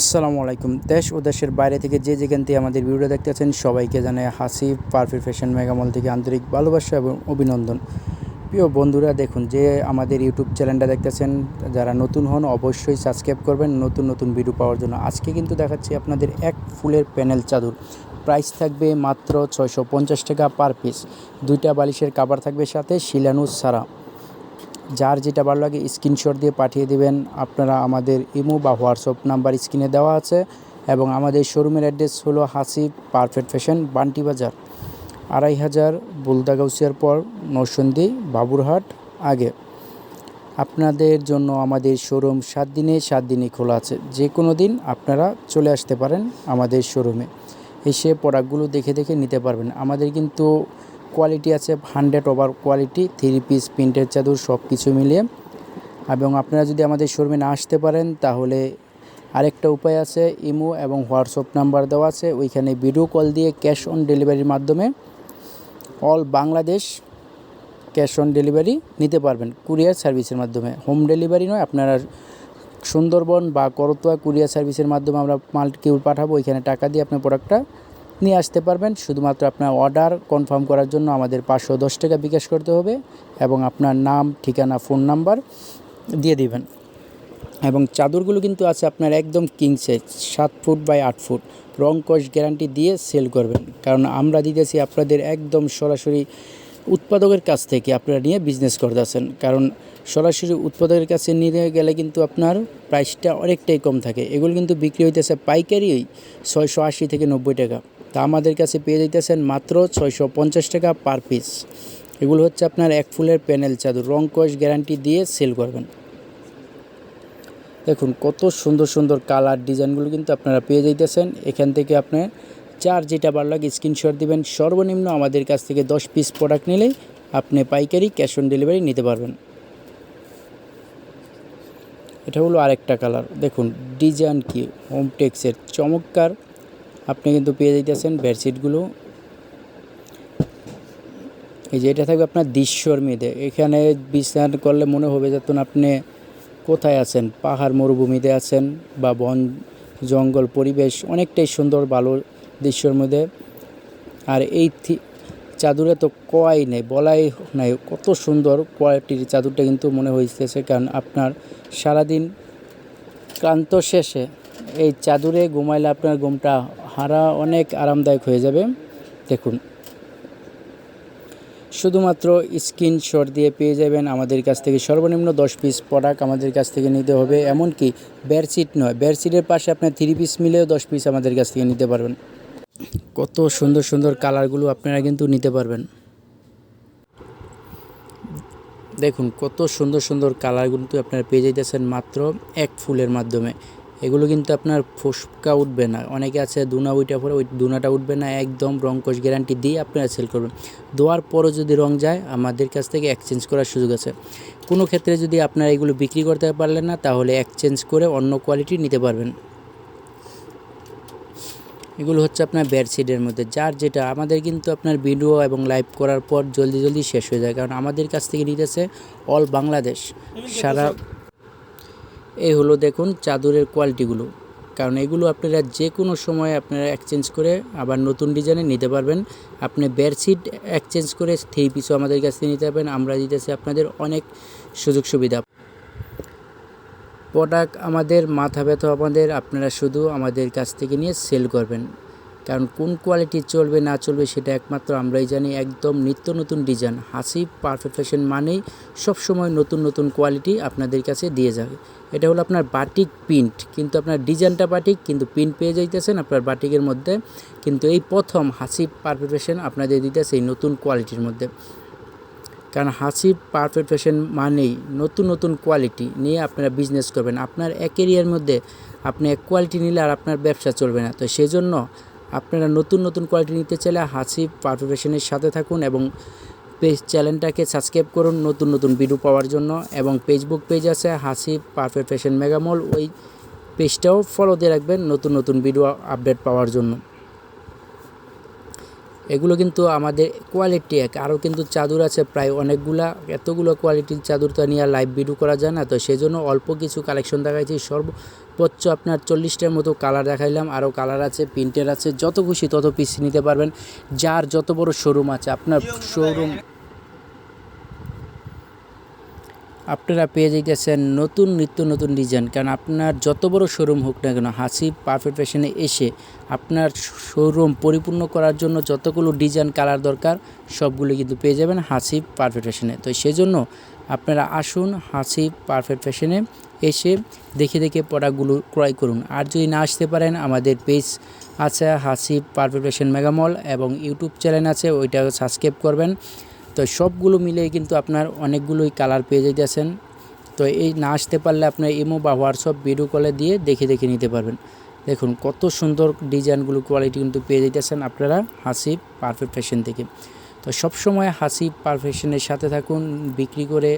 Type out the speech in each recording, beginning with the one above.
আসসালামু আলাইকুম। দেশ ও দেশের বাইরে থেকে যে যেখান থেকে আমাদের ভিডিও দেখতে আছেন, সবাইকে জানাই হাসি পারফেক্ট ফ্যাশন মেগামল থেকে আন্তরিক ভালোবাসা এবং অভিনন্দন। প্রিয় বন্ধুরা, দেখুন যে আমাদের ইউটিউব চ্যানেলটা দেখতেছেন যারা নতুন হন অবশ্যই সাবস্ক্রাইব করবেন। নতুন নতুন ভিডিও পাওয়ার জন্য আজকে কিন্তু দেখাচ্ছি আপনাদের এক ফুলের প্যানেল চাদর। প্রাইস থাকবে মাত্র ছয়শো পঞ্চাশ টাকা পার পিস। দুইটা বালিশের কাবার থাকবে সাথে শিলানুস সারা যার যেটা ভালো লাগে স্ক্রিনশট দিয়ে পাঠিয়ে দিবেন। আপনারা আমাদের ইমো বা হোয়াটসঅ্যাপ নাম্বার স্ক্রিনে দেওয়া আছে এবং আমাদের শোরুমের অ্যাড্রেস হলো হাসি পারফেক্ট ফ্যাশন বান্টি বাজার। আড়াই হাজার বুলদাগাউসিয়ার পর নরসন্দী, বাবুরহাট, আগে। আপনাদের জন্য আমাদের শোরুম সাত দিনে, সাত দিনই খোলা আছে। যে কোনো দিন আপনারা চলে আসতে পারেন আমাদের শোরুমে এসে প্রোডাক্টগুলো দেখে দেখে নিতে পারবেন। আমাদের কিন্তু কোয়ালিটি আছে hundred over quality three piece প্রিন্টের চাদর সব কিছু মিলিয়ে। এবং আপনারা যদি আমাদের শোরুমে না আসতে পারেন, তাহলে আরেকটা উপায় আছে, ইমো এবং হোয়াটসঅ্যাপ নাম্বার দেওয়া আছে। ওইখানে ভিডিও কল দিয়ে ক্যাশ অন ডেলিভারির মাধ্যমে all Bangladesh cash on delivery নিতে পারবেন কুরিয়ার সার্ভিসের মাধ্যমে। হোম ডেলিভারি নয়, আপনারা সুন্দরবন বা করতোয়া কুরিয়ার সার্ভিসের মাধ্যমে আমরা মাল পাঠাবো, ওইখানে টাকা দিয়ে আপনার প্রোডাক্টটা নিয়ে আসতে পারবেন। শুধুমাত্র আপনার অর্ডার কনফার্ম করার জন্য আমাদের পাঁচশো দশ টাকা বিকাশ করতে হবে এবং আপনার নাম, ঠিকানা ফোন নাম্বার দিয়ে দিবেন। এবং চাদরগুলো কিন্তু আছে আপনার একদম কিং সাইজ সাত ফুট বাই আট ফুট। রং কস গ্যারান্টি দিয়ে সেল করবেন। কারণ আমরা দিতেছি আপনাদের একদম সরাসরি উৎপাদকের কাছ থেকে আপনারা নিয়ে বিজনেস করতেছেন। কারণ সরাসরি উৎপাদকের কাছে নিয়ে গেলে কিন্তু আপনার প্রাইসটা অনেকটাই কম থাকে। এগুলো কিন্তু বিক্রি হইতেছে পাইকারি ছয়শো আশি থেকে নব্বই টাকা। তা আমাদের কাছে পেয়ে যাইতেছেন মাত্র ছয়শো পঞ্চাশ টাকা পার পিস। এগুলো হচ্ছে আপনার এক ফুলের প্যানেল চাদর। রং কস গ্যারান্টি দিয়ে সেল করবেন। দেখুন, কত সুন্দর সুন্দর কালার ডিজাইনগুলো কিন্তু আপনারা পেয়ে যাইতেছেন। এখান থেকে আপনি চার যেটা বার লাগে স্ক্রিনশট দিবেন। সর্বনিম্ন আমাদের কাছ থেকে দশ পিস প্রোডাক্ট নিলেই আপনি পাইকারি ক্যাশ অন ডেলিভারি নিতে পারবেন। এটা হলো আরেকটা কালার। দেখুন, ডিজাইন কি, হোম টেক্সের চমৎকার আপনি কিন্তু পেয়ে যাইতেছেন বেডশিটগুলো এই যে এটা থাকবে আপনার দৃশ্যর মেয়েদে এখানে বিশ্রাম করলে মনে হবে যখন আপনি কোথায় আছেন? পাহাড় মরুভূমিতে আছেন বা বন, জঙ্গল, পরিবেশ অনেকটাই সুন্দর, ভালো দৃশ্যর মধ্যে। আর এই চাদরে তো কয় নেই, বলাই নাই। কত সুন্দর কোয়ালিটির চাদরটা কিন্তু মনে হইতেছে, কারণ আপনার সারাদিন ক্লান্ত শেষে এই চাদরে ঘুমাইলে আপনার ঘুমটা হারা অনেক আরামদায়ক হয়ে যাবে। দেখুন। শুধুমাত্র স্ক্রিনশট দিয়ে পেয়ে যাবেন আমাদের কাছ থেকে সর্বনিম্ন দশ পিস প্রোডাক্ট আমাদের কাছ থেকে নিতে হবে, এমনকি বেডশিট নয়। বেডশিটের পাশে আপনার থ্রি পিস মিলেও দশ পিস আমাদের কাছ থেকে নিতে পারবেন। কত সুন্দর সুন্দর কালারগুলো আপনারা কিন্তু নিতে পারবেন। দেখুন, কত সুন্দর সুন্দর কালারগুলো আপনারা পেয়ে যাইতেছেন মাত্র এক ফুলের মাধ্যমে। এগুলো কিন্তু আপনার ফুসকা উঠবে না। অনেকে আছে দুনা উইটা পরে ওই দুনাটা উঠবে না একদম রং কোষ গ্যারান্টি দিয়ে আপনারা সেল করবেন দেওয়ার পরও যদি রং যায় আমাদের কাছ থেকে এক্সচেঞ্জ করার সুযোগ আছে। কোনো ক্ষেত্রে যদি আপনারা এগুলো বিক্রি করতে পারলেন না তাহলে এক্সচেঞ্জ করে অন্য কোয়ালিটি নিতে পারবেন। এগুলো হচ্ছে আপনার বেডশিটের মধ্যে। যার যেটা আমাদের কিন্তু আপনার ভিডিও এবং লাইভ করার পর জলদি জলদি শেষ হয়ে যায়। কারণ আমাদের কাছ থেকে নিতেছে অল বাংলাদেশ সারা এই হলো দেখুন চাদরের কোয়ালিটিগুলো কারণ এগুলো আপনারা যে কোনো সময় আপনারা এক্সচেঞ্জ করে আবার নতুন ডিজাইনে নিতে পারবেন। আপনি বেডশিট এক্সচেঞ্জ করে থ্রি পিসও আমাদের কাছ থেকে নিতে পারবেন। আমরা দিতেছি আপনাদের অনেক সুযোগ সুবিধা। প্রোডাক্ট আমাদের মাথা ব্যথা আমাদের, আপনারা শুধু আমাদের কাছ থেকে নিয়ে সেল করবেন। কারণ কোন কোয়ালিটি চলবে, না চলবে সেটা একমাত্র আমরাই জানি। একদম নিত্য নতুন ডিজাইন, হাসি পারফেক্ট ফ্যাশন মানেই সবসময় নতুন নতুন কোয়ালিটি আপনাদের কাছে দিয়ে যাবে। এটা হলো আপনার বাটিক প্রিন্ট কিন্তু আপনার ডিজাইনটা বাটিক কিন্তু প্রিন্ট পেয়ে যাইতেছেন আপনার বাটিকের মধ্যে। কিন্তু এই প্রথম হাসি ফ্যাশন আপনাদের দিতেছে এই নতুন কোয়ালিটির মধ্যে। কারণ হাসি পারফেক্ট ফ্যাশন মানেই নতুন নতুন কোয়ালিটি নিয়ে আপনারা বিজনেস করবেন। আপনার এক এরিয়ার মধ্যে আপনি এক কোয়ালিটি নিলে আর আপনার ব্যবসা চলবে না। তো সেজন্য আপনারা নতুন নতুন কোয়ালিটি নিতে চাইলে হাসি পারফেকশনের সাথে থাকুন এবং পেজ চ্যানেলটাকে সাবস্ক্রাইব করুন নতুন নতুন ভিডিও পাওয়ার জন্য এবং ফেসবুক পেজ আছে হাসি পারফেক্ট ফ্যাশন মেগামল ওই পেজটাও ফলো দিয়ে রাখবেন নতুন নতুন ভিডিও আপডেট পাওয়ার জন্য। এগুলো কিন্তু আমাদের কোয়ালিটি এক। আরও কিন্তু চাদর আছে প্রায় অনেকগুলা। এতগুলো কোয়ালিটির চাদর তো নিয়ে লাইভ ভিডিও করা যায় না। তো সেই জন্য অল্প কিছু কালেকশন দেখাইছি। সর্বোচ্চ আপনার চল্লিশটার মতো কালার দেখাইলাম। আরও কালার আছে প্রিন্টের আছে। যত খুশি তত পিস নিতে পারবেন। যার যত বড় শোরুম আছে, আপনার শোরুম আপনারা পেয়ে যাইতেছেন নতুন নিত্য নতুন ডিজাইন কারণ আপনার যত বড় শোরুম হোক না কেন, হাসি পারফেক্ট ফ্যাশনে এসে আপনার শোরুম পরিপূর্ণ করার জন্য যতগুলো ডিজাইন কালার দরকার, সবগুলো কিন্তু পেয়ে যাবেন হাসি পারফেক্ট ফ্যাশনে তো সেজন্য আপনারা আসুন হাসি পারফেক্ট ফ্যাশনে এসে দেখে দেখে প্রোডাক্টগুলো ক্রয় করুন। আর যদি না আসতে পারেন, আমাদের পেজ আছে হাসি পারফেক্ট ফ্যাশন মেগামল এবং ইউটিউব চ্যানেল আছে ওইটা সাবস্ক্রাইব করবেন। তো সবগুলো মিলিয়ে কিন্তু আপনার অনেকগুলোই কালার পেয়ে যাইতেছেন। তো এই না আসতে পারলে আপনার ইমো বা হোয়াটসঅ্যাপ ভিডিও কলে দিয়ে দেখে দেখে নিতে পারবেন। দেখুন কত সুন্দর ডিজাইনগুলো কোয়ালিটি কিন্তু পেয়ে যাইতেছেন আপনারা হাসি পারফেক্ট ফ্যাশন থেকে। তো সবসময় হাসি পারফেকশনের সাথে থাকুন, বিক্রি করে,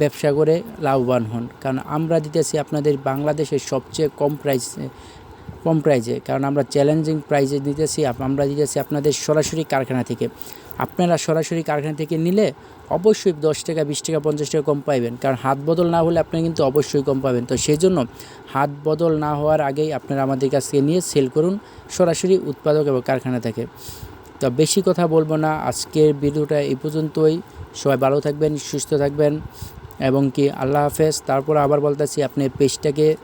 ব্যবসা করে লাভবান হন। কারণ আমরা দিতেছি আপনাদের বাংলাদেশের সবচেয়ে কম প্রাইসে, কম প্রাইজে। কারণ আমরা চ্যালেঞ্জিং প্রাইজে দিতেছি আমরা দিতেছি আপনাদের সরাসরি কারখানা থেকে। আপনারা সরাসরি কারখানা থেকে নিলে অবশ্যই দশ টাকা, বিশ টাকা, পঞ্চাশ টাকা কম পাইবেন। কারণ হাত বদল না হলে আপনি কিন্তু অবশ্যই কম পাবেন। তো সেই জন্য হাত বদল না হওয়ার আগেই আপনারা আমাদের কাছ থেকে নিয়ে সেল করুন সরাসরি উৎপাদক এবং কারখানা থেকে। তো বেশি কথা বলব না। আজকের ভিডিওটা এই পর্যন্তই। সবাই ভালো থাকবেন, সুস্থ থাকবেন এবং কি আল্লাহ হাফেজ। তারপর আবার বলতেছি, আপনি পেজটাকে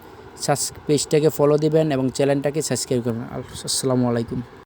সাস, পেজটাকে ফলো দিবেন এবং চ্যানেলটাকে সাবস্ক্রাইব করবেন। আসসালামু আলাইকুম।